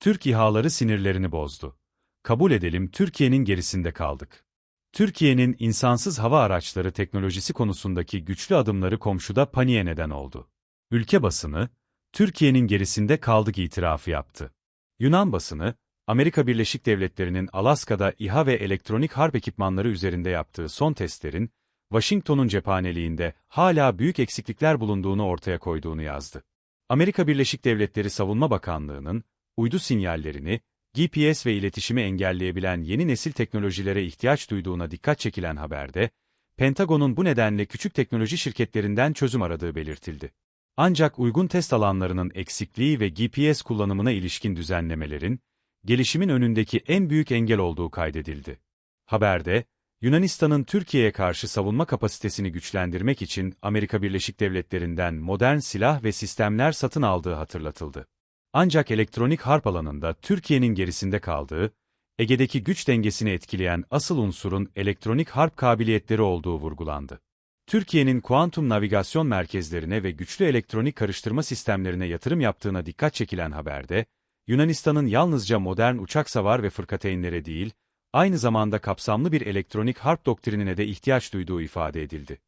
Türk İHA'ları sinirlerini bozdu. Kabul edelim Türkiye'nin gerisinde kaldık. Türkiye'nin insansız hava araçları teknolojisi konusundaki güçlü adımları komşuda paniğe neden oldu. Ülke basını, Türkiye'nin gerisinde kaldık itirafı yaptı. Yunan basını, Amerika Birleşik Devletleri'nin Alaska'da İHA ve elektronik harp ekipmanları üzerinde yaptığı son testlerin, Washington'un cephaneliğinde hala büyük eksiklikler bulunduğunu ortaya koyduğunu yazdı. Amerika Birleşik Devletleri Savunma Bakanlığı'nın, uydu sinyallerini, GPS ve iletişimi engelleyebilen yeni nesil teknolojilere ihtiyaç duyduğuna dikkat çekilen haberde, Pentagon'un bu nedenle küçük teknoloji şirketlerinden çözüm aradığı belirtildi. Ancak uygun test alanlarının eksikliği ve GPS kullanımına ilişkin düzenlemelerin, gelişimin önündeki en büyük engel olduğu kaydedildi. Haberde, Yunanistan'ın Türkiye'ye karşı savunma kapasitesini güçlendirmek için Amerika Birleşik Devletleri'nden modern silah ve sistemler satın aldığı hatırlatıldı. Ancak elektronik harp alanında Türkiye'nin gerisinde kaldığı, Ege'deki güç dengesini etkileyen asıl unsurun elektronik harp kabiliyetleri olduğu vurgulandı. Türkiye'nin kuantum navigasyon merkezlerine ve güçlü elektronik karıştırma sistemlerine yatırım yaptığına dikkat çekilen haberde, Yunanistan'ın yalnızca modern uçak savar ve fırkateynlere değil, aynı zamanda kapsamlı bir elektronik harp doktrinine de ihtiyaç duyduğu ifade edildi.